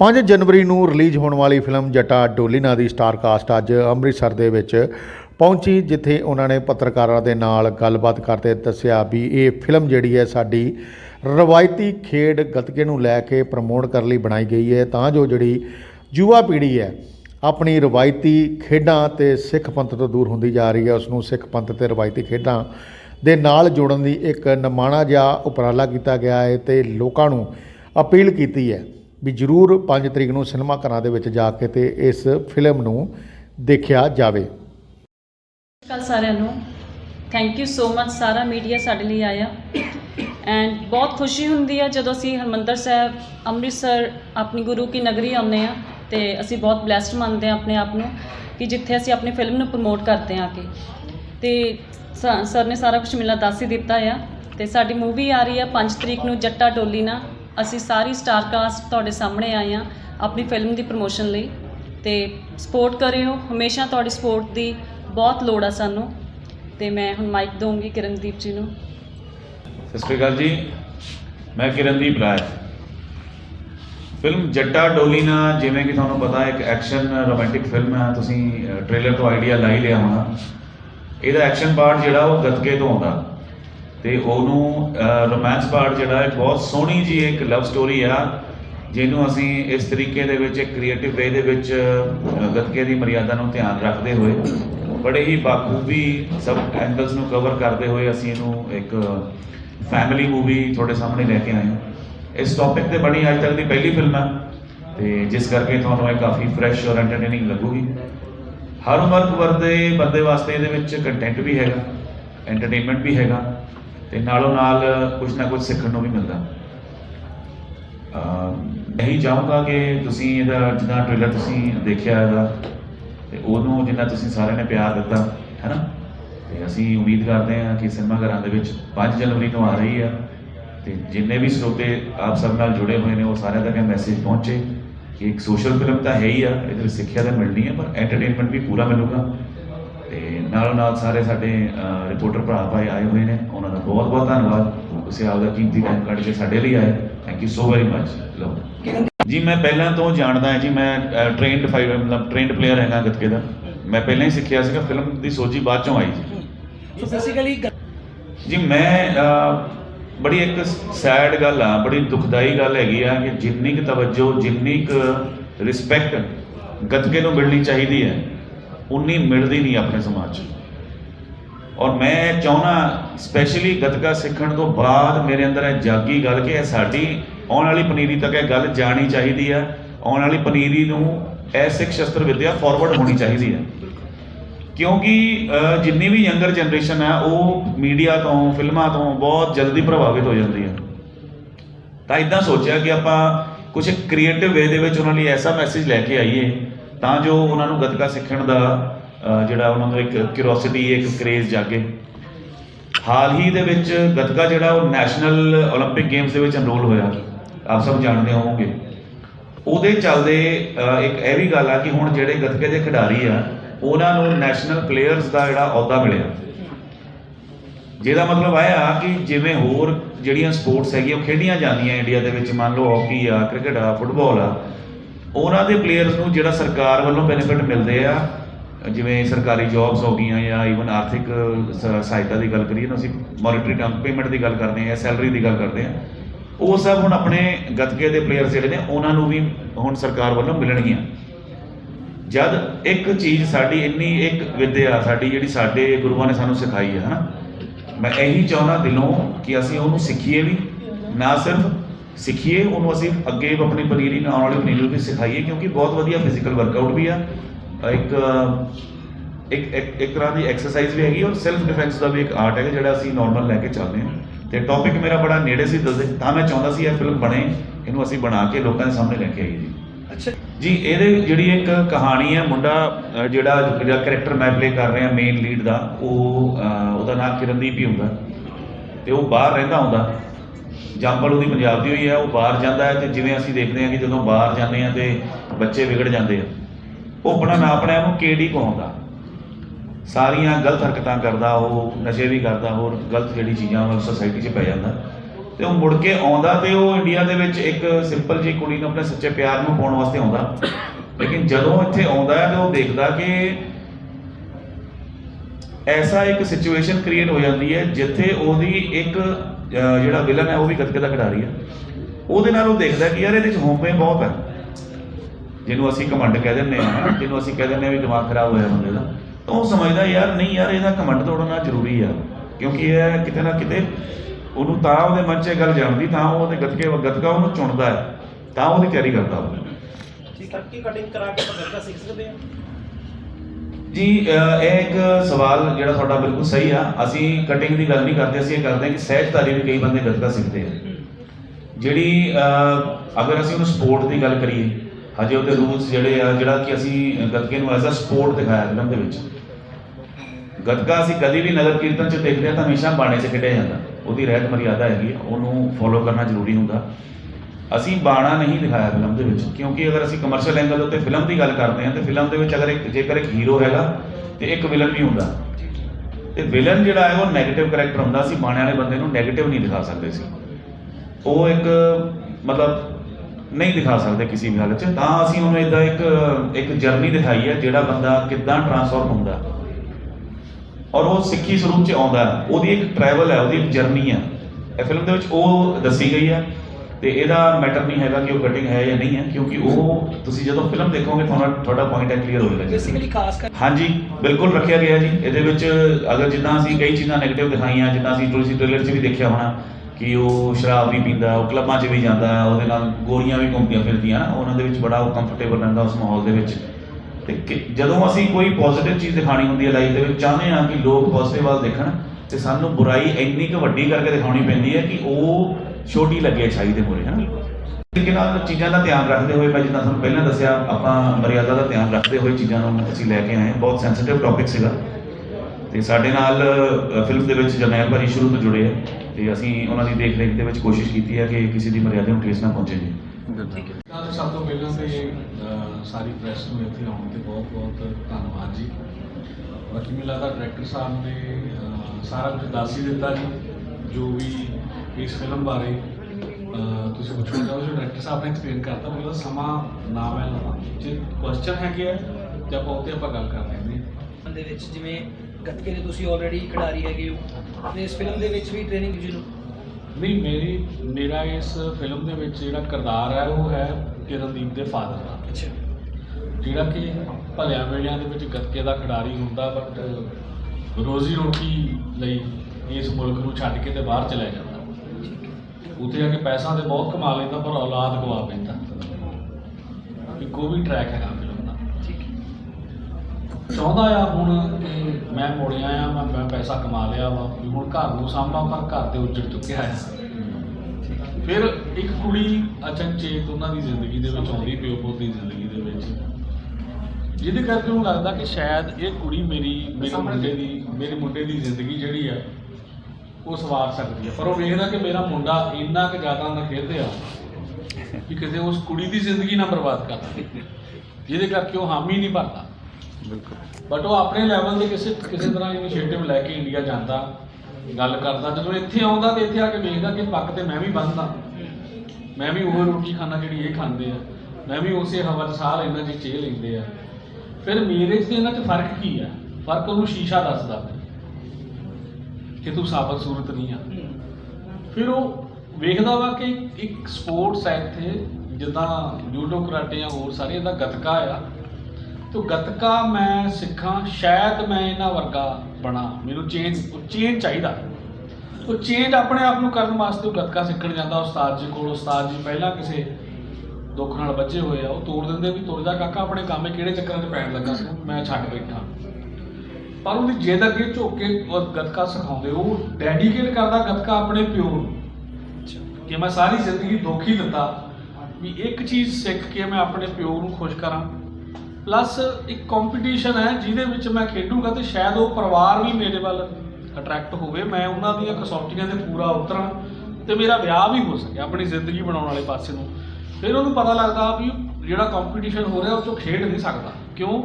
5 ਜਨਵਰੀ ਨੂੰ ਰਿਲੀਜ਼ ਹੋਣ ਵਾਲੀ ਫਿਲਮ ਜੱਟਾ ਡੋਲੀਨਾ ਦੀ ਸਟਾਰ ਕਾਸਟ ਅੱਜ ਅੰਮ੍ਰਿਤਸਰ ਦੇ ਵਿੱਚ ਪਹੁੰਚੀ, ਜਿੱਥੇ ਉਹਨਾਂ ਨੇ ਪੱਤਰਕਾਰਾਂ ਦੇ ਨਾਲ ਗੱਲਬਾਤ ਕਰਦੇ ਦੱਸਿਆ ਵੀ ਇਹ ਫਿਲਮ ਜਿਹੜੀ ਹੈ ਸਾਡੀ ਰਵਾਇਤੀ ਖੇਡ ਗਤਕੇ ਨੂੰ ਲੈ ਕੇ ਪ੍ਰਮੋਟ ਕਰਨ ਲਈ ਬਣਾਈ ਗਈ ਹੈ। ਤਾਂ ਜੋ ਜਿਹੜੀ ਯੁਵਾ ਪੀੜ੍ਹੀ ਹੈ, ਆਪਣੀ ਰਵਾਇਤੀ ਖੇਡਾਂ ਤੇ ਸਿੱਖ ਪੰਥ ਤੋਂ ਦੂਰ ਹੁੰਦੀ ਜਾ ਰਹੀ ਹੈ ਉਸ ਨੂੰ ਸਿੱਖ ਪੰਥ ਤੇ ਰਵਾਇਤੀ ਖੇਡਾਂ ਦੇ ਨਾਲ ਜੋੜਨ ਦੀ ਇੱਕ ਨਮਾਣਾ ਜਿਹਾ ਉਪਰਾਲਾ ਕੀਤਾ ਗਿਆ ਹੈ ਤੇ ਲੋਕਾਂ ਨੂੰ ਅਪੀਲ ਕੀਤੀ ਹੈ। ਵੀ ਜਰੂਰ 5 ਤਰੀਕ ਨੂੰ ਸਿਨੇਮਾ ਘਰਾਂ ਦੇ ਵਿੱਚ ਜਾ ਕੇ ਤੇ ਇਸ ਫਿਲਮ ਨੂੰ ਦੇਖਿਆ ਜਾਵੇ। ਕੱਲ ਸਾਰਿਆਂ ਨੂੰ ਥੈਂਕ ਯੂ ਸੋ ਮਚ ਸਾਰਾ ਮੀਡੀਆ ਸਾਡੇ ਲਈ ਆਇਆ। ਐਂਡ ਬਹੁਤ ਖੁਸ਼ੀ ਹੁੰਦੀ ਹੈ ਜਦੋਂ ਅਸੀਂ ਹਰਮੰਦਰ ਸਾਹਿਬ, ਅੰਮ੍ਰਿਤਸਰ, ਆਪਣੀ ਗੁਰੂ ਕੀ ਨਗਰੀ ਆਉਂਦੇ ਆ ਤੇ ਅਸੀਂ ਬਹੁਤ ਬlesed ਮੰਨਦੇ ਆ ਆਪਣੇ ਆਪ ਨੂੰ ਕਿ ਜਿੱਥੇ ਅਸੀਂ ਆਪਣੀ ਫਿਲਮ ਨੂੰ ਪ੍ਰਮੋਟ ਕਰਦੇ ਆ ਕੇ। ਤੇ ਸਰ ਨੇ ਸਾਰਾ ਕੁਝ ਮਿਲਣਾ ਦੱਸ ਹੀ ਦਿੱਤਾ ਆ। ਤੇ ਸਾਡੀ ਮੂਵੀ ਆ ਰਹੀ ਆ 5 ਤਰੀਕ ਨੂੰ ਜੱਟਾ ਟੋਲੀ ਨਾਲ। ਅਸੀਂ ਸਾਰੀ ਸਟਾਰ ਕਾਸਟ ਤੁਹਾਡੇ ਸਾਹਮਣੇ ਆਏ ਆ ਆਪਣੀ ਫਿਲਮ ਦੀ ਪ੍ਰਮੋਸ਼ਨ ਲਈ ਤੇ ਸਪੋਰਟ ਕਰਿਓ ਹਮੇਸ਼ਾ ਤੁਹਾਡੀ ਸਪੋਰਟ ਦੀ ਬਹੁਤ ਲੋੜ ਆ ਸਾਨੂੰ। ਤੇ ਮੈਂ ਹੁਣ ਮਾਈਕ ਦਊਂਗੀ ਕਿਰਨਦੀਪ ਜੀ ਨੂੰ। ਸਤਿ ਸ਼੍ਰੀ ਅਕਾਲ ਜੀ। ਮੈਂ ਕਿਰਨਦੀਪ ਰਾਏ। ਫਿਲਮ ਜੱਟਾ ਡੋਲੀਨਾ ਜਿਵੇਂ ਕਿ ਤੁਹਾਨੂੰ ਪਤਾ ਇੱਕ ਐਕਸ਼ਨ ਰੋਮਾਂਟਿਕ ਫਿਲਮ ਹੈ ਤੁਸੀਂ ਟ੍ਰੇਲਰ ਤੋਂ ਆਈਡੀਆ ਲਾਈ ਲਿਆ ਹੋਣਾ। ਇਹਦਾ ਐਕਸ਼ਨ ਪਾਰਟ ਜਿਹੜਾ ਉਹ ਗੱਤਕੇ ਤੋਂ ਆਉਂਦਾ। ਤੇ ਉਹਨੂੰ ਰੋਮਾਂਸ ਪਾਰਟ ਜਿਹੜਾ ਹੈ ਬਹੁਤ ਸੋਹਣੀ ਜੀ ਇੱਕ ਲਵ ਸਟੋਰੀ ਆ ਜਿਹਨੂੰ ਅਸੀਂ ਇਸ ਤਰੀਕੇ ਦੇ ਵਿੱਚ ਇੱਕ ਕ੍ਰੀਏਟਿਵ ਵੇ ਦੇ ਵਿੱਚ ਅ, ਦੀ ਮਰਿਆਦਾ ਨੂੰ ਧਿਆਨ ਰੱਖਦੇ ਹੋਏ ਬੜੇ ਹੀ ਬਾਖੂਬੀ ਸਭ ਐਂਗਲਸ ਨੂੰ ਕਵਰ ਕਰਦੇ ਹੋਏ ਅਸੀਂ ਇਹਨੂੰ ਇੱਕ ਫੈਮਿਲੀ ਮੂਵੀ ਤੁਹਾਡੇ ਸਾਹਮਣੇ ਲੈ ਕੇ ਆਏ ਹਾਂ। ਇਸ ਟੌਪਿਕ ਤੇ ਬਣੀ ਅੱਜ ਤੱਕ ਦੀ ਪਹਿਲੀ ਫਿਲਮ ਹੈ ਤੇ ਜਿਸ ਕਰਕੇ ਤੁਹਾਨੂੰ ਇਹ ਕਾਫੀ ਫਰੈਸ਼ ਔਰ ਐਂਟਰਟੇਨਿੰਗ ਲੱਗੂਗੀ। ਹਰ ਉਮਰ ਵਰਗ ਦੇ ਬੰਦੇ ਵਾਸਤੇ ਇਹਦੇ ਵਿੱਚ ਕੰਟੈਂਟ ਵੀ ਹੈਗਾ ਐਂਟਰਟੇਨਮੈਂਟ ਵੀ ਹੈਗਾ ਤੇ ਨਾਲੋਂ ਨਾਲ ਕੁਝ ਨਾ ਕੁਝ ਸਿੱਖਣ ਨੂੰ ਵੀ ਮਿਲਦਾ। ਅਹ ਇਹੀ ਚਾਹੂੰਗਾ ਕਿ ਤੁਸੀਂ ਇਹਦਾ ਜਿੰਨਾ ਟ੍ਰੇਲਰ ਤੁਸੀਂ ਦੇਖਿਆ ਹੈਗਾ ਤੇ ਉਹਨੂੰ ਜਿੰਨਾ ਤੁਸੀਂ ਸਾਰਿਆਂ ਨੇ ਪਿਆਰ ਦਿੱਤਾ, ਹੈਨਾ? ਤੇ ਅਸੀਂ ਉਮੀਦ ਕਰਦੇ ਹਾਂ ਕਿ ਸਿਨੇਮਾ ਘਰਾਂ ਦੇ ਵਿੱਚ 5 ਜਨਵਰੀ ਨੂੰ ਆ ਰਹੀ ਆ, ਤੇ ਜਿੰਨੇ ਵੀ ਸਰੋਤੇ ਆਪ ਸਭ ਨਾਲ ਜੁੜੇ ਹੋਏ ਨੇ, ਉਹ ਸਾਰਿਆਂ ਤੱਕ ਇਹ ਮੈਸੇਜ ਪਹੁੰਚੇ ਕਿ ਇੱਕ ਸੋਸ਼ਲ ਫਿਲਮ ਤਾਂ ਹੈ ਹੀ ਆ, ਇਹਦੇ ਵਿੱਚ ਸਿੱਖਿਆ ਤਾਂ ਮਿਲਣੀ ਹੈ ਪਰ ਐਂਟਰਟੇਨਮੈਂਟ ਵੀ ਪੂਰਾ ਮਿਲੂਗਾ। ਤੇ ਨਾਲੋਂ ਨਾਲ ਸਾਰੇ ਸਾਡੇ ਰਿਪੋਰਟਰ ਭਰਾ ਭਾਈ ਆਏ ਹੋਏ ਨੇ। ਉਹਨਾਂ ਦਾ ਬਹੁਤ ਬਹੁਤ ਧੰਨਵਾਦ। ਤੁਸੀਂ ਆਪਦਾ ਕੀਮਤੀ ਟਾਈਮ ਕੱਢ ਕੇ ਸਾਡੇ ਲਈ ਆਏ। Thank you so very much ਲੋ ਜੀ ਮੈਂ ਪਹਿਲਾਂ ਤੋਂ ਜਾਣਦਾ ਹਾਂ ਜੀ ਮੈਂ ਟ੍ਰੇਨਡ ਫਾਈਟਰ ਮਤਲਬ ਟ੍ਰੇਨਡ ਪਲੇਅਰ ਹੈਗਾ ਗੱਤਕੇ ਦਾ। ਮੈਂ ਪਹਿਲਾਂ ਹੀ ਸਿੱਖਿਆ ਸੀਗਾ ਫਿਲਮ ਦੀ ਸੋਚੀ ਬਾਅਦ ਚੋਂ ਆਈ ਜੀ ਸੋ ਬੇਸਿਕਲੀ ਜੀ ਮੈਂ ਬੜੀ ਇੱਕ ਸੈਡ ਗੱਲ ਆ ਬੜੀ ਦੁਖਦਾਈ ਗੱਲ ਹੈਗੀ ਆ ਕਿ ਜਿੰਨੀ ਕੁ ਤਵੱਜੋ ਜਿੰਨੀ ਕੁ ਰਿਸਪੈਕਟ ਗੱਤਕੇ ਨੂੰ ਮਿਲਣੀ ਚਾਹੀਦੀ ਹੈ ਉਨੀ ਮਿਲਦੀ ਨਹੀਂ ਆਪਣੇ ਸਮਾਜ 'ਚ। ਔਰ ਮੈਂ ਚਾਹੁੰਦਾ ਸਪੈਸ਼ਲੀ ਗਤਕਾ ਸਿੱਖਣ ਤੋਂ ਬਾਅਦ ਮੇਰੇ ਅੰਦਰ ਇਹ ਜਾਗੀ ਗੱਲ ਕਿ ਇਹ ਸਾਡੀ, ਆਉਣ ਵਾਲੀ ਪਨੀਰੀ ਤੱਕ ਇਹ ਗੱਲ ਜਾਣੀ ਚਾਹੀਦੀ ਆ। ਆਉਣ ਵਾਲੀ ਪਨੀਰੀ ਨੂੰ ਇਹ ਸਿੱਖ ਸ਼ਸਤਰ ਵਿੱਦਿਆ ਫਾਰਵਰਡ ਹੋਣੀ ਚਾਹੀਦੀ ਹੈ ਕਿਉਂਕਿ ਜਿੰਨੀ ਵੀ ਯੰਗਰ ਜਨਰੇਸ਼ਨ ਹੈ ਉਹ ਮੀਡੀਆ ਤੋਂ, ਫਿਲਮਾਂ ਤੋਂ ਬਹੁਤ ਜਲਦੀ ਪ੍ਰਭਾਵਿਤ ਹੋ ਜਾਂਦੀ ਹੈ ਤਾਂ ਇਦਾਂ ਸੋਚਿਆ ਕਿ ਆਪਾਂ ਕੁਝ ਕ੍ਰੀਏਟਿਵ ਵੇ ਦੇ ਵਿੱਚ ਉਹਨਾਂ ਲਈ ਐਸਾ ਮੈਸੇਜ ਲੈ ਕੇ ਆਈਏ ਤਾਂ ਜੋ ਉਹਨਾਂ ਨੂੰ ਗੱਤਕਾ ਸਿੱਖਣ ਦਾ ਅਹ, ਜਿਹੜਾ ਉਹਨਾਂ ਨੂੰ ਇੱਕ ਕਿਉਰਿਓਸਿਟੀ ਇੱਕ ਕ੍ਰੇਜ਼ ਜਾਗੇ ਹਾਲ ਹੀ ਦੇ ਵਿੱਚ ਗੱਤਕਾ ਜਿਹੜਾ ਉਹ ਨੈਸ਼ਨਲ 올림픽 ਗੇਮਸ ਦੇ ਵਿੱਚ ਐਨਰੋਲ ਹੋਇਆ ਆਪ ਸਭ ਜਾਣਦੇ ਹੋਵੋਗੇ ਉਹਦੇ ਚੱਲਦੇ ਅਹ, ਇੱਕ ਇਹ ਵੀ ਗੱਲ ਆ ਕਿ ਹੁਣ ਜਿਹੜੇ ਗੱਤਕੇ ਦੇ ਖਿਡਾਰੀ ਆ ਉਹਨਾਂ ਨੂੰ ਨੈਸ਼ਨਲ ਪਲੇਅਰਸ ਦਾ ਜਿਹੜਾ ਅਹੁਦਾ ਮਿਲਿਆ ਜਿਹਦਾ ਮਤਲਬ ਇਹ ਆ ਕਿ ਜਿਵੇਂ ਹੋਰ ਜਿਹੜੀਆਂ ਸਪੋਰਟਸ ਹੈਗੀਆਂ ਉਹ ਖੇਡੀਆਂ ਜਾਂਦੀਆਂ ਇੰਡੀਆ ਦੇ ਵਿੱਚ ਮੰਨ ਲਓ ਹਾਕੀ ਆ ਕ੍ਰਿਕਟ ਆ ਫੁੱਟਬਾਲ ਆ ਉਹਨਾਂ ਦੇ ਪਲੇਅਰਸ ਨੂੰ ਜਿਹੜਾ ਸਰਕਾਰ ਵੱਲੋਂ ਬੈਨੀਫਿਟ ਮਿਲਦੇ ਆ, ਜਿਵੇਂ ਸਰਕਾਰੀ ਜੌਬਸ ਹੋ ਗਈਆਂ ਜਾਂ ਈਵਨ ਆਰਥਿਕ ਸ- ਸਹਾਇਤਾ ਦੀ ਗੱਲ ਕਰੀਏ, ਤਾਂ ਅਸੀਂ ਮੋਨਿਟਰੀ ਟਰਮ ਪੇਮੈਂਟ ਦੀ ਗੱਲ ਕਰਦੇ ਆ ਸੈਲਰੀ ਦੀ ਗੱਲ ਕਰਦੇ ਆ ਉਹ ਸਭ ਹੁਣ ਆਪਣੇ ਗੱਤਕੇ ਦੇ ਪਲੇਅਰਸ ਜਿਹੜੇ ਨੇ, ਉਹਨਾਂ ਨੂੰ ਵੀ ਹੁਣ ਸਰਕਾਰ ਵੱਲੋਂ ਮਿਲਣਗੀਆਂ। ਜਦ ਇੱਕ ਚੀਜ਼ ਸਾਡੀ ਇੰਨੀ ਇੱਕ ਵਿਦਿਆ, ਸਾਡੀ ਜਿਹੜੀ ਸਾਡੇ ਗੁਰੂਆਂ ਨੇ ਸਾਨੂੰ ਸਿਖਾਈ ਹੈ ਹਨਾ, ਮੈਂ ਇਹੀ ਚਾਹੁੰਦਾ ਦਿਲੋਂ ਕਿ ਅਸੀਂ ਉਹਨੂੰ ਸਿੱਖੀਏ ਵੀ, ਨਾ ਸਿਰਫ ਸਿੱਖੀਏ ਉਹਨੂੰ ਅਸੀਂ ਅੱਗੇ ਆਪਣੀ ਪਨੀਰੀ ਨੂੰ ਆਉਣ ਵਾਲੀ ਪਨੀਰੀ ਨੂੰ ਵੀ ਸਿਖਾਈਏ ਕਿਉਂਕਿ ਬਹੁਤ ਵਧੀਆ ਫਿਜ਼ੀਕਲ ਵਰਕਆਊਟ ਵੀ ਆ। ਇੱਕ ਇੱਕ ਇੱਕ ਤਰ੍ਹਾਂ ਦੀ ਐਕਸਰਸਾਈਜ਼ ਵੀ ਹੈਗੀ ਔਰ ਸੈਲਫ ਡਿਫੈਂਸ ਦਾ ਵੀ ਇੱਕ ਆਰਟ ਹੈ ਜਿਹੜਾ ਅਸੀਂ ਨਾਰਮਲ ਲੈ ਕੇ ਚੱਲਦੇ ਹਾਂ। ਤੇ ਟੌਪਿਕ ਮੇਰਾ ਬੜਾ ਨੇੜੇ ਸੀ ਦੱਸਦੇ ਤਾਂ ਮੈਂ ਚਾਹੁੰਦਾ ਸੀ ਇਹ ਫਿਲਮ ਬਣੇ ਇਹਨੂੰ ਅਸੀਂ ਬਣਾ ਕੇ ਲੋਕਾਂ ਦੇ ਸਾਹਮਣੇ ਲੈ ਕੇ ਆਈਏ ਜੀ। ਅੱਛਾ। ਜੀ ਇਹਦੇ ਜਿਹੜੀ ਇੱਕ ਕਹਾਣੀ ਹੈ ਮੁੰਡਾ ਜਿਹੜਾ ਜਿਹੜਾ ਕੈਰੈਕਟਰ ਮੈਂ ਪਲੇ ਕਰ ਰਿਹਾ ਮੇਨ ਲੀਡ ਦਾ ਉਹ ਉਹਦਾ ਨਾਮ ਕਿਰਨਦੀਪ ਹੀ ਹੁੰਦਾ। ਤੇ ਉਹ ਬਾਹਰ ਰਹਿੰਦਾ ਹੁੰਦਾ। ਜੰਪਲ ਉਹਦੀ ਪੰਜਾਬ ਦੀ ਹੋਈ ਹੈ, ਉਹ ਬਾਹਰ ਜਾਂਦਾ ਹੈ ਤੇ ਜਿਵੇਂ ਅਸੀਂ ਦੇਖਦੇ ਹਾਂ ਕਿ ਜਦੋਂ ਬਾਹਰ ਜਾਂਦੇ ਆ ਤੇ ਬੱਚੇ ਵਿਗੜ ਜਾਂਦੇ ਆ, ਉਹ ਆਪਣਾ ਨਾ ਆਪਣੇ ਆਪ ਨੂੰ ਕੇਡੀ ਕਹਾਉਂਦਾ। ਸਾਰੀਆਂ ਗਲਤ ਹਰਕਤਾਂ ਕਰਦਾ, ਉਹ ਨਸ਼ੇ ਵੀ ਕਰਦਾ, ਹੋਰ ਗਲਤ ਜਿਹੜੀ ਚੀਜ਼ਾਂ ਉਹ ਸੋਸਾਇਟੀ 'ਚ ਪੈ ਜਾਂਦਾ। ਤੇ ਉਹ ਮੁੜ ਕੇ ਆਉਂਦਾ ਤੇ ਉਹ ਇੰਡੀਆ ਦੇ ਵਿੱਚ ਇੱਕ ਸਿੰਪਲ ਜੀ ਕੁੜੀ ਨੂੰ ਆਪਣੇ ਸੱਚੇ ਪਿਆਰ ਨੂੰ ਪਾਉਣ ਵਾਸਤੇ ਆਉਂਦਾ। ਲੇਕਿਨ ਜਦੋਂ ਇੱਥੇ ਆਉਂਦਾ ਹੈ ਤੇ ਉਹ ਦੇਖਦਾ ਕਿ ਐਸਾ ਇੱਕ ਸਿਚੁਏਸ਼ਨ ਕ੍ਰੀਏਟ ਹੋ ਜਾਂਦੀ ਹੈ ਜਿੱਥੇ ਉਹਦੀ ਇੱਕ ਜਿਹੜਾ ਵਿਲਨ ਹੈ ਉਹ ਵੀ ਗੱਤਕੇ ਦਾ ਖਿਡਾਰੀ ਹੈ। ਉਹਦੇ ਨਾਲ ਉਹ ਦੇਖਦਾ ਕਿ ਯਾਰ ਇਹਦੇ ਵਿੱਚ ਹੋਮੇ ਬਹੁਤ ਹੈ। ਜਿਹਨੂੰ ਅਸੀਂ ਕਮੰਡ ਕਹਿ ਦਿੰਦੇ ਆ ਜਿਹਨੂੰ ਅਸੀਂ ਕਹਿ ਦਿੰਦੇ ਆ ਵੀ ਦਿਮਾਗ ਖਰਾਬ ਹੋਇਆ ਬੰਦੇ ਦਾ। ਤਾਂ ਉਹ ਸਮਝਦਾ ਯਾਰ ਨਹੀਂ ਯਾਰ, ਇਹਦਾ ਕਮੰਡ ਤੋੜਨਾ ਜ਼ਰੂਰੀ ਆ, ਕਿਉਂਕਿ ਇਹ ਕਿਤੇ ਨਾ ਕਿਤੇ ਉਹਨੂੰ ਤਾਂ ਉਹਦੇ ਮਨ 'ਚ ਗੱਲ ਜਾਣਦੀ ਤਾਂ ਉਹ ਉਹਦੇ ਗੱਤਕੇ, ਗੱਤਕਾ ਉਹਨੂੰ ਚੁਣਦਾ ਹੈ, ਤਾਂ ਉਹਦੀ ਤਿਆਰੀ ਕਰਦਾ ਉਹ। ਠੀਕ ਹੈ ਕੀ ਕਟਿੰਗ ਕਰਾ ਕੇ ਆਪਾਂ ਗੱਤਕਾ ਸਿੱਖ ਸਕਦੇ ਹਾਂ। ਜੀ ਇਹ ਇੱਕ ਸਵਾਲ ਜਿਹੜਾ ਤੁਹਾਡਾ ਬਿਲਕੁਲ ਸਹੀ ਆ। ਅਸੀਂ ਕਟਿੰਗ ਦੀ ਗੱਲ ਨਹੀਂ ਕਰਦੇ, ਅਸੀਂ ਇਹ ਕਰਦੇ ਹਾਂ ਕਿ ਸਹਿਜਧਾਰੀ ਵੀ ਕਈ ਬੰਦੇ ਗੱਤਕਾ ਸਿੱਖਦੇ ਆ। ਜਿਹੜੀ ਅਗਰ ਅਸੀਂ ਉਹਨੂੰ ਸਪੋਰਟ ਦੀ ਗੱਲ ਕਰੀਏ, ਹਜੇ ਉਹਦੇ ਰੂਲਸ ਜਿਹੜੇ ਆ, ਜਿਹੜਾ ਕਿ ਅਸੀਂ ਗੱਤਕੇ ਨੂੰ ਐਜ਼ ਅ ਸਪੋਰਟ ਦਿਖਾਇਆ ਫਿਲਮ ਦੇ ਵਿੱਚ। ਗੱਤਕਾ ਅਸੀਂ ਕਦੀ ਵੀ ਨਗਰ ਕੀਰਤਨ ਚ ਦੇਖਦੇ ਹਾਂ ਤਾਂ ਹਮੇਸ਼ਾ ਬਾਣੇ 'ਚ ਖੇਡਿਆ ਜਾਂਦਾ। ਉਹਦੀ ਰਹਿਤ ਮਰਿਆਦਾ ਹੈਗੀ ਉਹਨੂੰ ਫੋਲੋ ਕਰਨਾ ਜ਼ਰੂਰੀ ਹੁੰਦਾ। ਅਸੀਂ ਬਾਣਾ ਨਹੀਂ ਦਿਖਾਇਆ ਫਿਲਮ ਦੇ ਵਿੱਚ, ਕਿਉਂਕਿ ਅਗਰ ਅਸੀਂ ਕਮਰਸ਼ੀਅਲ ਐਂਗਲ ਉੱਤੇ ਫਿਲਮ ਦੀ ਗੱਲ ਕਰਦੇ ਹਾਂ, ਤੇ ਫਿਲਮ ਦੇ ਵਿੱਚ ਅਗਰ ਇੱਕ, ਜੇਕਰ ਇੱਕ ਹੀਰੋ ਹੈਗਾ, ਤੇ ਇੱਕ ਵਿਲਨ ਵੀ ਹੁੰਦਾ। ਤੇ ਵਿਲਨ ਜਿਹੜਾ ਹੈ, ਉਹ 네ਗੇਟਿਵ ਕੈਰੈਕਟਰ ਹੁੰਦਾ ਸੀ ਬਾਣੇ ਵਾਲੇ ਬੰਦੇ ਨੂੰ 네ਗੇਟਿਵ ਨਹੀਂ ਦਿਖਾ ਸਕਦੇ ਸੀ। ਉਹ ਇੱਕ, ਮਤਲਬ ਨਹੀਂ ਦਿਖਾ ਸਕਦੇ ਕਿਸੇ ਵੀ ਹਾਲਤ 'ਚ। ਤਾਂ ਅਸੀਂ ਉਹਨੂੰ ਇਦਾਂ ਇੱਕ ਇੱਕ ਜਰਨੀ ਦਿਖਾਈ ਹੈ, ਜਿਹੜਾ ਬੰਦਾ ਕਿੱਦਾਂ ਟਰਾਂਸਫਾਰਮ ਹੁੰਦਾ। ਔਰ ਉਹ ਸਿੱਖੀ ਸਰੂਪ 'ਚ ਆਉਂਦਾ। ਉਹਦੀ ਇੱਕ ਟਰੈਵਲ ਹੈ, ਉਹਦੀ ਇੱਕ ਜਰਨੀ ਹੈ। ਇਹ ਫਿਲਮ ਦੇ ਵਿੱਚ ਉਹ ਦੱਸੀ ਗਈ ਹੈ ਤੇ ਇਹਦਾ ਮੈਟਰ ਨਹੀਂ ਹੈਗਾ ਕਿ ਉਹ ਕਟਿੰਗ ਹੈ ਜਾਂ ਨਹੀਂ ਹੈ ਕਿਉਂਕਿ ਉਹ ਤੁਸੀਂ ਜਦੋਂ ਫਿਲਮ ਦੇਖੋਗੇ ਤੁਹਾਨੂੰ ਤੁਹਾਡਾ ਪੁਆਇੰਟ ਹੈ ਕਲੀਅਰ ਹੋ ਜਾਏਗਾ। ਬੇਸਿਕਲੀ ਖਾਸ ਕਰ ਹਾਂਜੀ ਬਿਲਕੁਲ ਰੱਖਿਆ ਗਿਆ ਜੀ। ਇਹਦੇ ਵਿੱਚ ਅਗਰ ਜਿੱਦਾਂ ਅਸੀਂ ਕਈ ਚੀਜ਼ਾਂ 네ਗੇਟਿਵ ਦਿਖਾਈਆਂ ਜਿੱਦਾਂ ਅਸੀਂ ਤੁਸੀਂ ਟ੍ਰੇਲਰ 'ਚ ਵੀ ਦੇਖਿਆ ਹੋਣਾ ਕਿ ਉਹ ਸ਼ਰਾਬ ਵੀ ਪੀਂਦਾ ਉਹ ਕਲੱਬਾਂ 'ਚ ਵੀ ਜਾਂਦਾ ਉਹਦੇ ਨਾਲ ਗੋਰੀਆਂ ਵੀ ਘੁੰਮਦੀਆਂ ਫਿਰਦੀਆਂ ਨਾ ਉਹਨਾਂ ਦੇ ਵਿੱਚ ਬੜਾ ਉਹ ਕੰਫਰਟੇਬਲ ਰਹਿੰਦਾ ਉਸ ਮਾਹੌਲ ਦੇ ਵਿੱਚ। ਤੇ ਜਦੋਂ ਅਸੀਂ ਕੋਈ ਪੋਜ਼ਿਟਿਵ ਚੀਜ਼ ਦਿਖਾਣੀ ਹੁੰਦੀ ਹੈ ਲਾਈਫ ਦੇ ਵਿੱਚ ਚਾਹੁੰਦੇ ਹਾਂ ਕਿ ਲੋਕ ਪੋਜ਼ਿਟਿਵ ਵੱਲ ਦੇਖਣ ਤੇ ਸਾਨੂੰ ਬੁਰਾਈ ਇੰਨੀ ਕੁ ਵੱਡੀ ਕਰਕੇ ਦਿਖਾਉਣੀ ਪੈਂਦੀ ਹੈ ਕਿ ਉਹ ਛੋਟੀ ਲੱਗੇ ਅੱਛਾਈ ਦੇ ਮੂਹਰੇ ਹੈ ਨਾ ਤਰੀਕੇ ਨਾਲ ਚੀਜ਼ਾਂ ਦਾ ਧਿਆਨ ਰੱਖਦੇ ਹੋਏ ਮੈਂ ਜਿੱਦਾਂ ਤੁਹਾਨੂੰ ਪਹਿਲਾਂ ਦੱਸਿਆ ਆਪਾਂ ਮਰਿਆਦਾ ਦਾ ਧਿਆਨ ਰੱਖਦੇ ਹੋਏ ਚੀਜ਼ਾਂ ਨੂੰ ਅਸੀਂ ਲੈ ਕੇ ਆਏ। ਬਹੁਤ ਸੈਂਸਿਟਿਵ ਟੌਪਿਕ ਸੀਗਾ। ਤੇ ਸਾਡੇ ਨਾਲ ਫਿਲਮ ਦੇ ਵਿੱਚ ਜਰਨੈਲ ਭਾਜੀ ਸ਼ੁਰੂ ਤੋਂ ਜੁੜੇ ਆ। ਤੇ ਅਸੀਂ ਉਹਨਾਂ ਦੀ ਦੇਖ ਰੇਖ ਦੇ ਵਿੱਚ ਕੋਸ਼ਿਸ਼ ਕੀਤੀ ਹੈ ਕਿ ਕਿਸੇ ਦੀ ਮਰਿਆਦਾ ਨੂੰ ਠੇਸ ਨਾ ਪਹੁੰਚੇ ਜੀ। ਤਾਂ ਸਭ ਤੋਂ ਪਹਿਲਾਂ ਤੇ ਅਹ, ਸਾਰੀ ਪ੍ਰੈਸ ਨੂੰ ਇੱਥੇ ਆਉਣ ਤੇ ਬਹੁਤ ਬਹੁਤ ਧੰਨਵਾਦ ਜੀ। ਬਾਕੀ ਮੈਨੂੰ ਲੱਗਦਾ ਡਾਇਰੈਕਟਰ ਸਾਹਿਬ ਨੇ ਸਾਰਾ ਕੁਝ ਦੱਸ ਹੀ ਦਿੱਤਾ ਜੀ। ਜੋ ਵੀ ਇਸ ਫਿਲਮ ਬਾਰੇ ਤੁਸੀਂ ਪੁੱਛਣਾ ਚਾਹੋ ਜੋ ਡਾਇਰੈਕਟਰ ਸਾਹਿਬ ਨੇ ਐਕਸਪਲੇਨ ਕਰਤਾ ਮੈਨੂੰ ਲੱਗਦਾ ਸਮਾਂ ਨਾ ਮੈਂ ਲਵਾਂ ਜੇ ਕੁਐਸਚਨ ਹੈਗੇ ਆ ਤੇ ਆਪਾਂ ਉੱਤੇ ਆਪਾਂ ਗੱਲ ਕਰ ਲੈਂਦੇ ਹਾਂ। ਦੇ ਵਿੱਚ ਜਿਵੇਂ ਗੱਤਕੇ ਦੇ ਤੁਸੀਂ ਆਲਰੇਡੀ ਖਿਡਾਰੀ ਹੈਗੇ ਹੋ ਤੇ ਇਸ ਫਿਲਮ ਦੇ ਵਿੱਚ ਵੀ ਟ੍ਰੇਨਿੰਗ ਜ਼ਰੂਰ। ਨਹੀਂ ਮੇਰੀ ਮੇਰਾ ਇਸ ਫਿਲਮ ਦੇ ਵਿੱਚ ਜਿਹੜਾ ਕਿਰਦਾਰ ਹੈ ਉਹ ਹੈ ਕਿਰਨਦੀਪ ਦੇ ਫਾਦਰ ਦਾ। ਅੱਛਾ। ਜਿਹੜਾ ਕਿ ਭਲਿਆਂ ਵੇਲਿਆਂ ਦੇ ਵਿੱਚ ਗੱਤਕੇ ਦਾ ਖਿਡਾਰੀ ਹੁੰਦਾ ਬਟ ਰੋਜ਼ੀ ਰੋਟੀ ਲਈ ਇਸ ਮੁਲਕ ਨੂੰ ਛੱਡ ਕੇ ਤੇ ਬਾਹਰ ਚਲਾ ਜਾਂਦਾ। ਉੱਥੇ ਜਾ ਕੇ ਪੈਸਾ ਤੇ ਬਹੁਤ ਕਮਾ ਲੈਂਦਾ ਪਰ ਔਲਾਦ ਗਵਾ ਪੈਂਦਾ। ਇੱਕੋ ਵੀ ਟਰੈਕ ਹੈਗਾ ਫਿਲਮ ਦਾ ਚਾਹੁੰਦਾ ਆ ਹੁਣ ਕਿ ਮੈਂ ਮੁੜਿਆ ਆ ਮੈਂ ਪੈਸਾ ਕਮਾ ਲਿਆ ਵਾ ਵੀ ਹੁਣ ਘਰ ਨੂੰ ਸਾਂਭਾਂ ਪਰ ਘਰ ਦੇ ਉੱਜੜ ਚੁੱਕਿਆ ਆ। ਫਿਰ ਇੱਕ ਕੁੜੀ ਅਚਨਚੇਤ ਉਹਨਾਂ ਦੀ ਜ਼ਿੰਦਗੀ ਦੇ ਵਿੱਚ ਆਉਂਦੀ ਪਿਓ ਪੁੱਤ ਦੀ ਜ਼ਿੰਦਗੀ ਦੇ ਵਿੱਚ। ਜਿਹਦੇ ਕਰਕੇ ਉਹਨੂੰ ਲੱਗਦਾ ਕਿ ਸ਼ਾਇਦ ਇਹ ਕੁੜੀ ਮੇਰੀ ਮੇਰੇ ਮੁੰਡੇ ਦੀ ਮੇਰੇ ਮੁੰਡੇ ਦੀ ਜ਼ਿੰਦਗੀ ਜਿਹੜੀ ਆ ਉਹ ਸਵਾਰ ਸਕਦੀ ਹੈ। ਪਰ ਉਹ ਵੇਖਦਾ ਕਿ ਮੇਰਾ ਮੁੰਡਾ ਇੰਨਾ ਕੁ ਜ਼ਿਆਦਾ ਨਖੇਧ ਆ ਕਿ ਕਿਸੇ ਉਸ ਕੁੜੀ ਦੀ ਜ਼ਿੰਦਗੀ ਨਾ ਬਰਬਾਦ ਕਰ ਦੇ ਜਿਹਦੇ ਕਰਕੇ ਉਹ ਹਾਮੀ ਨਹੀਂ ਭਰਦਾ। ਬਟ ਉਹ ਆਪਣੇ ਲੈਵਲ ਦੇ ਕਿਸੇ ਕਿਸੇ ਤਰ੍ਹਾਂ ਇਨੀਸ਼ੀਏਟਿਵ ਲੈ ਕੇ ਇੰਡੀਆ ਜਾਂਦਾ ਗੱਲ ਕਰਦਾ। ਜਦੋਂ ਇੱਥੇ ਆਉਂਦਾ ਤੇ ਇੱਥੇ ਆ ਕੇ ਵੇਖਦਾ ਕਿ ਪੱਕ ਤੇ ਮੈਂ ਵੀ ਬੰਨਦਾ। ਮੈਂ ਵੀ ਉਹ ਰੋਟੀ ਖਾਣਾ ਜਿਹੜੀ ਇਹ ਖਾਂਦੇ ਆ। ਮੈਂ ਵੀ ਉਸੇ ਹਵਾ 'ਚ ਸਾਹ ਲੈਣਾ ਜੀ ਚੇ ਲੈਂਦੇ ਆ। ਫਿਰ ਮੇਰੇ ਤੇ ਇਹਨਾਂ 'ਚ ਫ਼ਰਕ ਕੀ ਆ? ਫ਼ਰਕ ਉਹਨੂੰ ਸ਼ੀਸ਼ਾ ਦੱਸਦਾ ਕਿ ਤੂੰ ਸਾਬਤ ਸੂਰਤ ਨਹੀਂ ਆ। ਫਿਰ ਉਹ ਵੇਖਦਾ ਵਾ ਕਿ ਇੱਕ ਸਪੋਰਟਸ ਹੈ ਇੱਥੇ ਜਿੱਦਾਂ ਜੂਡੋ ਕਰਾਟੇ ਜਾਂ ਹੋਰ ਸਾਰੇ ਇਹਦਾ ਗੱਤਕਾ ਆ। ਤੋ ਗੱਤਕਾ ਮੈਂ ਸਿੱਖਾਂ ਸ਼ਾਇਦ ਮੈਂ ਇਹਨਾਂ ਵਰਗਾ ਬਣਾ। ਮੈਨੂੰ ਚੇਂਜ ਚੇਂਜ ਚਾਹੀਦਾ। ਉਹ ਚੇਂਜ ਆਪਣੇ ਆਪ ਨੂੰ ਕਰਨ ਵਾਸਤੇ ਉਹ ਗੱਤਕਾ ਸਿੱਖਣ ਜਾਂਦਾ। ਉਸਤਾਦ ਜੀ ਕੋਲ ਉਸਤਾਦ ਜੀ ਪਹਿਲਾਂ ਕਿਸੇ ਦੁੱਖ ਨਾਲ ਬੱਝੇ ਹੋਏ ਆ। ਉਹ ਤੋੜ ਦਿੰਦੇ ਵੀ ਤੁਰ ਜਾ ਕਾਕਾ ਆਪਣੇ ਕੰਮ ਕਿਹੜੇ ਚੱਕਰਾਂ 'ਚ ਪੈਣ ਲੱਗਾ ਤੂੰ? ਮੈਂ ਛੱਡ ਬੈਠਾ। ਪਰ ਉਹਦੀ ਜਿੱਦ ਅੱਗੇ ਝੁੱਕ ਕੇ ਉਹ ਗੱਤਕਾ ਸਿਖਾਉਂਦੇ, ਉਹ ਡੈਡੀਕੇਟ ਕਰਦਾ ਗੱਤਕਾ ਆਪਣੇ ਪਿਓ ਨੂੰ। ਕਿ ਮੈਂ ਸਾਰੀ ਜ਼ਿੰਦਗੀ ਦੁੱਖ ਹੀ ਦਿੱਤਾ, ਵੀ ਇੱਕ ਚੀਜ਼ ਸਿੱਖ ਕੇ ਮੈਂ ਆਪਣੇ ਪਿਓ ਨੂੰ ਖੁਸ਼ ਕਰਾਂ। ਪਲੱਸ ਇੱਕ ਕੰਪੀਟੀਸ਼ਨ ਹੈ ਜਿਹਦੇ ਵਿੱਚ ਮੈਂ ਖੇਡੂਗਾ ਤੇ ਸ਼ਾਇਦ ਉਹ ਪਰਿਵਾਰ ਵੀ ਮੇਰੇ ਵੱਲ ਅਟਰੈਕਟ ਹੋਵੇ, ਮੈਂ ਉਹਨਾਂ ਦੀਆਂ ਕਸੌਟੀਆਂ ਤੇ ਪੂਰਾ ਉਤਰਾਂ ਤੇ ਮੇਰਾ ਵਿਆਹ ਵੀ ਹੋ ਸਕੇ ਆਪਣੀ ਜ਼ਿੰਦਗੀ ਬਣਾਉਣ ਵਾਲੇ ਪਾਸੇ ਨੂੰ। ਫਿਰ ਉਹਨੂੰ ਪਤਾ ਲੱਗਦਾ ਵੀ ਜਿਹੜਾ ਕੰਪੀਟੀਸ਼ਨ ਹੋ ਰਿਹਾ ਉਹ ਚੋਂ ਖੇਡ ਨਹੀਂ ਸਕਦਾ। ਕਿਉਂ?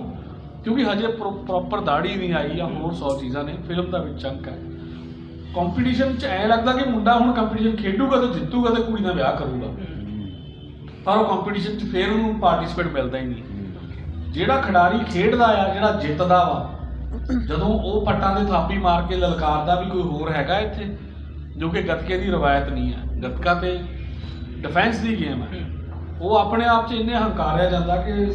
ਕਿਉਂਕਿ ਹਜੇ ਪ੍ਰੋਪਰ ਦਾੜੀ ਨਹੀਂ ਆਈ ਜਾਂ ਹੋਰ 100 ਚੀਜ਼ਾਂ ਨੇ ਫਿਲਮ ਦਾ ਵਿੱਚ ਚੰਕ ਹੈ। ਕੰਪੀਟੀਸ਼ਨ 'ਚ ਐ ਲੱਗਦਾ ਕਿ ਮੁੰਡਾ ਹੁਣ ਕੰਪੀਟੀਸ਼ਨ ਖੇਡੂਗਾ ਤੇ ਜਿੱਤੂਗਾ ਤੇ ਕੁੜੀ ਨਾਲ ਵਿਆਹ ਕਰੂਗਾ। ਪਰ ਉਹ ਕੰਪੀਟੀਸ਼ਨ 'ਚ ਫੇਰ ਉਹਨੂੰ ਪਾਰਟਿਸਿਪੇਟ ਮਿਲਦਾ ਹੀ ਨਹੀਂ। ਜਿਹੜਾ ਖਿਡਾਰੀ ਖੇਡਦਾ ਆ ਜਿਹੜਾ ਜਿੱਤਦਾ ਵਾ ਜਦੋਂ ਉਹ ਪੱਟਾਂ ਦੇ ਥਾਪੀ ਮਾਰ ਕੇ ਲਲਕਾਰਦਾ ਵੀ ਕੋਈ ਹੋਰ ਹੈਗਾ ਇੱਥੇ ਜੋ ਕਿ ਗੱਤਕੇ ਦੀ ਰਵਾਇਤ ਨਹੀਂ ਹੈ। ਗੱਤਕਾ ਤੇ ਡਿਫੈਂਸ ਦੀ ਗੇਮ ਹੈ। ਉਹ ਆਪਣੇ ਆਪ 'ਚ ਇੰਨੇ ਹੰਕਾਰਿਆ ਜਾਂਦਾ ਕਿ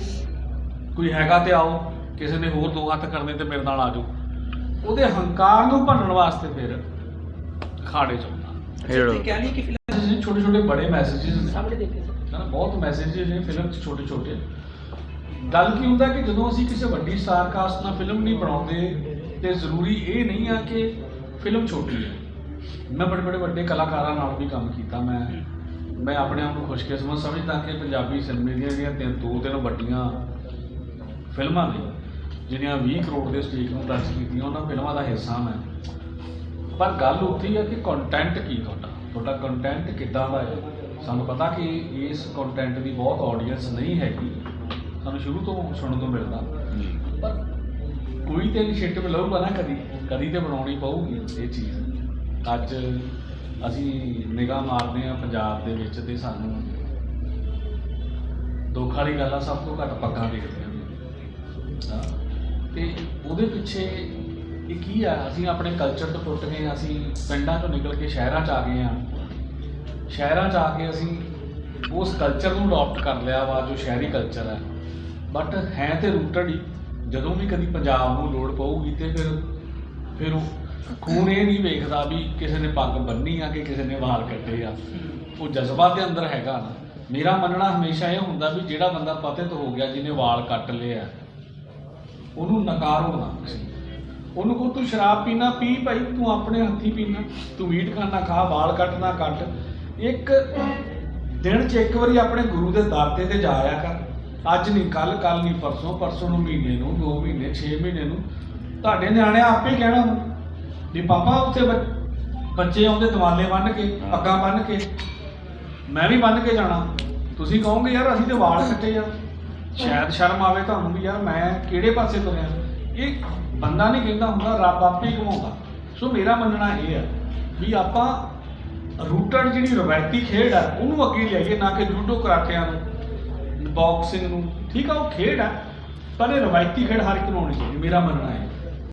ਕੋਈ ਹੈਗਾ ਤੇ ਆਓ। ਕਿਸੇ ਨੇ ਹੋਰ ਦੋ ਹੱਥ ਕਰਨੇ ਤੇ ਮੇਰੇ ਨਾਲ ਆ ਜਾਓ। ਉਹਦੇ ਹੰਕਾਰ ਨੂੰ ਭੰਨਣ ਵਾਸਤੇ ਫਿਰ ਅਖਾੜੇ ਚ ਬਹੁਤ ਮੈਸੇजेस ਗੱਲ ਕੀ ਹੁੰਦਾ ਕਿ ਜਦੋਂ ਅਸੀਂ ਕਿਸੇ ਵੱਡੀ ਸਟਾਰ ਕਾਸਟ ਨਾਲ ਫਿਲਮ ਨਹੀਂ ਬਣਾਉਂਦੇ ਤੇ ਜ਼ਰੂਰੀ ਇਹ ਨਹੀਂ ਆ ਕਿ ਫਿਲਮ ਛੋਟੀ ਹੈ। ਮੈਂ ਬੜੇ ਬੜੇ ਵੱਡੇ ਕਲਾਕਾਰਾਂ ਨਾਲ ਵੀ ਕੰਮ ਕੀਤਾ ਮੈਂ। ਮੈਂ ਆਪਣੇ ਆਪ ਨੂੰ ਖੁਸ਼ਕਿਸਮਤ ਸਮਝਦਾ ਕਿ ਪੰਜਾਬੀ ਸਿਨੇਮੇ ਦੀਆਂ ਜਿਹੜੀਆਂ ਤਿੰਨ ਦੋ ਤਿੰਨ ਵੱਡੀਆਂ ਫਿਲਮਾਂ ਨੇ। ਜਿਹੜੀਆਂ 20 ਕਰੋੜ ਦੇ ਸਟੇਕ ਨੂੰ ਟੱਚ ਕੀਤੀਆਂ ਉਹਨਾਂ ਫਿਲਮਾਂ ਦਾ ਹਿੱਸਾ ਮੈਂ। ਪਰ ਗੱਲ ਉੱਥੇ ਹੀ ਆ ਕਿ ਕੰਟੈਂਟ ਕੀ ਤੁਹਾਡਾ? ਤੁਹਾਡਾ ਕੰਟੈਂਟ ਕਿੱਦਾਂ ਦਾ ਹੈ? ਸਾਨੂੰ ਪਤਾ ਕਿ ਇਸ ਕੰਟੈਂਟ ਦੀ ਬਹੁਤ ਆਡੀਅנס ਨਹੀਂ ਹੈਗੀ। ਸਾਨੂੰ ਸ਼ੁਰੂ ਤੋਂ ਸੁਣਨ ਤੋਂ ਮਿਲਦਾ। ਪਰ ਕੋਈ ਤੇ ਇਨੀਸ਼ੀਏਟਿਵ ਲਊਗਾ ਨਾ ਕਦੀ। ਕਦੀ ਤੇ ਬਣਾਉਣੀ ਪਊਗੀ ਇਹ ਚੀਜ਼। ਅੱਜ ਅਸੀਂ ਨਿਗਾਹ ਮਾਰਦੇ ਆ ਪੰਜਾਬ ਦੇ ਵਿੱਚ ਤੇ ਸਾਨੂੰ ਦੁੱਖ ਵਾਲੀ ਗੱਲ ਆ ਸਭ ਤੋਂ ਘੱਟ ਪੱਗਾਂ ਦੇਖਦੇ ਆ ਹਾਂ। ਤੇ ਉਹਦੇ ਪਿੱਛੇ ਇਹ ਕੀ ਆ? ਅਸੀਂ ਆਪਣੇ ਕਲਚਰ ਤੋਂ ਟੁੱਟ ਗਏ, ਅਸੀਂ ਪਿੰਡਾਂ ਤੋਂ ਨਿਕਲ ਕੇ ਸ਼ਹਿਰਾਂ 'ਚ ਆ ਗਏ ਆ ਸ਼ਹਿਰਾਂ 'ਚ ਆ ਕੇ ਅਸੀਂ ਉਸ ਕਲਚਰ ਨੂੰ ਅਡਾਪਟ ਕਰ ਲਿਆ ਵਾ, ਜੋ ਸ਼ਹਿਰੀ ਕਲਚਰ ਹੈ ਬਟ ਹੈ ਤੇ ਰੂਟਡ ਹੀ। ਜਦੋਂ ਵੀ ਕਦੀ ਪੰਜਾਬ ਨੂੰ ਲੋੜ ਪਊਗੀ ਤੇ ਫਿਰ ਫਿਰ ਉਹ ਖੂਨ ਇਹ ਨਹੀਂ ਵੇਖਦਾ ਵੀ ਕਿਸੇ ਨੇ ਪੱਗ ਬੰਨੀ ਆ ਕਿ ਕਿਸੇ ਨੇ ਵਾਲ ਕੱਟੇ ਆ। ਉਹ ਜਜ਼ਬਾ ਦੇ ਅੰਦਰ ਹੈਗਾ ਨਾ। ਮੇਰਾ ਮੰਨਣਾ ਹਮੇਸ਼ਾ ਇਹ ਹੁੰਦਾ ਵੀ ਜਿਹੜਾ ਬੰਦਾ ਪਤਿਤ ਹੋ ਗਿਆ, ਜਿਹਨੇ ਵਾਲ ਕੱਟ ਲਏ ਆ ਉਹਨੂੰ ਨਕਾਰੋ ਨਾ। ਉਹਨੂੰ ਕਹੋ ਤੂੰ ਸ਼ਰਾਬ ਪੀਣਾ ਪੀ ਭਾਈ ਤੂੰ ਆਪਣੇ ਹੱਥੀ ਪੀਣਾ ਤੂੰ ਮੀਟ ਖਾਣਾ ਖਾ ਵਾਲ ਕੱਟਣਾ ਕੱਟ। ਇੱਕ ਦਿਨ 'ਚ ਇੱਕ ਵਾਰੀ ਆਪਣੇ ਗੁਰੂ ਦੇ ਦਰ ਤੇ ਤੇ ਜਾਇਆ ਕਰ। ਅੱਜ ਨਹੀਂ ਕੱਲ ਕੱਲ ਨਹੀਂ ਪਰਸੋਂ ਪਰਸੋਂ ਨੂੰ ਮਹੀਨੇ ਨੂੰ 2 ਮਹੀਨੇ 6 ਮਹੀਨੇ ਨੂੰ। ਤੁਹਾਡੇ ਨਿਆਣੇ ਆਪੇ ਹੀ ਕਹਿਣਾ ਵਾ ਪਾਪਾ ਉੱਥੇ ਬੱਚ- ਬੱਚੇ ਆਉਂਦੇ ਦਿਵਾਲੇ ਬੰਨ ਕੇ ਪੱਗਾਂ ਬੰਨ ਕੇ। ਮੈਂ ਵੀ ਬੰਨ ਕੇ ਜਾਣਾ। ਤੁਸੀਂ ਕਹੋਗੇ ਯਾਰ ਅਸੀਂ ਤੇ ਵਾਲ ਕੱਟੇ ਆ। ਸ਼ਾਇਦ ਸ਼ਰਮ ਆਵੇ ਤੁਹਾਨੂੰ ਵੀ ਯਾਰ, ਮੈਂ ਕਿਹੜੇ ਪਾਸੇ ਤੁਰਿਆ ਇਹ ਬੰਦਾ ਨਹੀਂ ਕਹਿੰਦਾ ਹੁੰਦਾ, ਰੱਬ ਆਪੇ ਹੀ ਸੋ ਮੇਰਾ ਮੰਨਣਾ ਇਹ ਹੈ ਵੀ ਆਪਾਂ ਰੂਟਡ ਜਿਹੜੀ ਰਵਾਇਤੀ ਖੇਡ ਆ, ਉਹਨੂੰ ਅੱਗੇ ਲਿਆਈਏ ਨਾ ਕਿ ਜੂਡੋ ਕਰਾਟਿਆਂ ਨੂੰ ਬਾਕਸਿੰਗ ਨੂੰ, ਠੀਕ ਆ, ਉਹ ਖੇਡ ਆ, ਪਰ ਇਹ ਰਵਾਇਤੀ ਖੇਡ ਹਰ ਇੱਕ ਨੂੰ ਆਉਣੀ ਚਾਹੀਦੀ, ਮੇਰਾ ਮੰਨਣਾ ਹੈ